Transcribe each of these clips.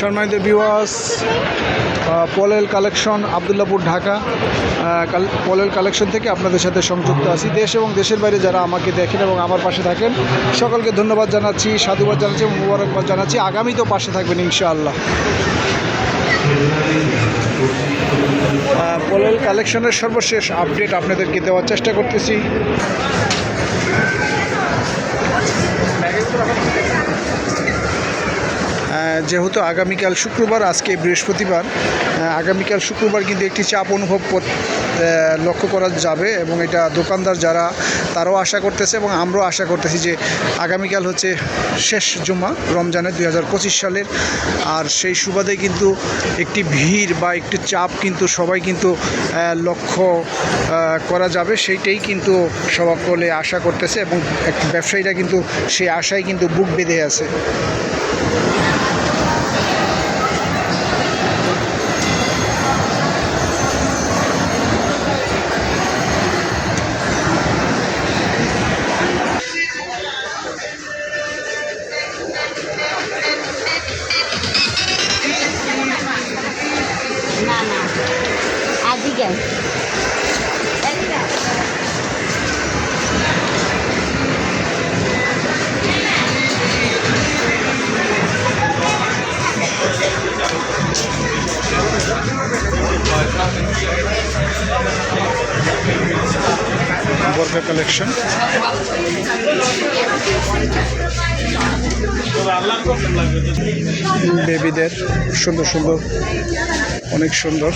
সম্মানিত বিওয়াস পলেল কালেকশন আবদুল্লাপুর, ঢাকা। পলেল কালেকশন থেকে আপনাদের সাথে সংযুক্ত আছি। দেশ এবং দেশের বাইরে যারা আমাকে দেখেন এবং আমার পাশে থাকেন, সকলকে ধন্যবাদ জানাচ্ছি, সাধুবাদ জানাচ্ছি মুবারকবাদ জানাচ্ছি। আগামী তো পাশে থাকবেন, ইনশাআল্লাহ। পলেল কালেকশনের সর্বশেষ আপডেট আপনাদেরকে দেওয়ার চেষ্টা করতেছি। যেহেতু আগামীকাল শুক্রবার, আজকে বৃহস্পতিবার আগামীকাল শুক্রবার কিন্তু একটি চাপ অনুভব লক্ষ্য করা যাবে এবং এটা দোকানদার যারা, তারাও আশা করতেছে এবং আমরাও আশা করতেছি যে আগামীকাল হচ্ছে শেষ জুমা রমজানের দুই হাজার পঁচিশ সালের। আর সেই সুবাদে কিন্তু একটি ভিড় বা একটি চাপ কিন্তু সবাই কিন্তু লক্ষ্য করা যাবে, সেইটাই কিন্তু সকলে আশা করতেছে এবং ব্যবসায়ীরা কিন্তু সেই আশায় কিন্তু বুক বেঁধে আছে। আদিকে বর্গা কালেকশন বেবিদের সুন্দর সুন্দর অনেক সুন্দর।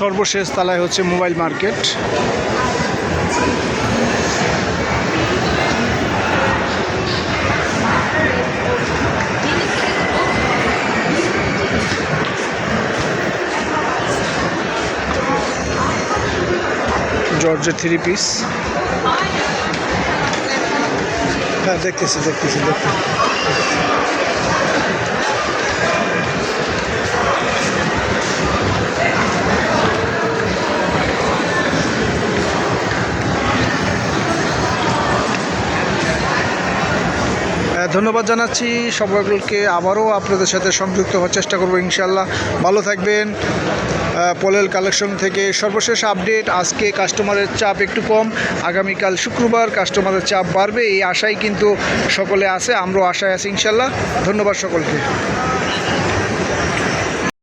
সর্বশেষ তালায় হচ্ছে মোবাইল মার্কেট। জর্জের থ্রি পিস হ্যাঁ দেখতেছি দেখতেছি দেখতেছি। ধন্যবাদ জানাচ্ছি। সকলকে আবারও আপনাদের সাথে সংযুক্ত হওয়ার চেষ্টা করব ইনশাল্লাহ ভালো থাকবেন। পলেল কালেকশন থেকে সর্বশেষ আপডেট। আজকে কাস্টমারের চাপ একটু কম। আগামীকাল শুক্রবার কাস্টমারের চাপ বাড়বে। এই আশাই কিন্তু সকলে আছে। আমরাও আশায় আছি ইনশাল্লাহ ধন্যবাদ সকলকে।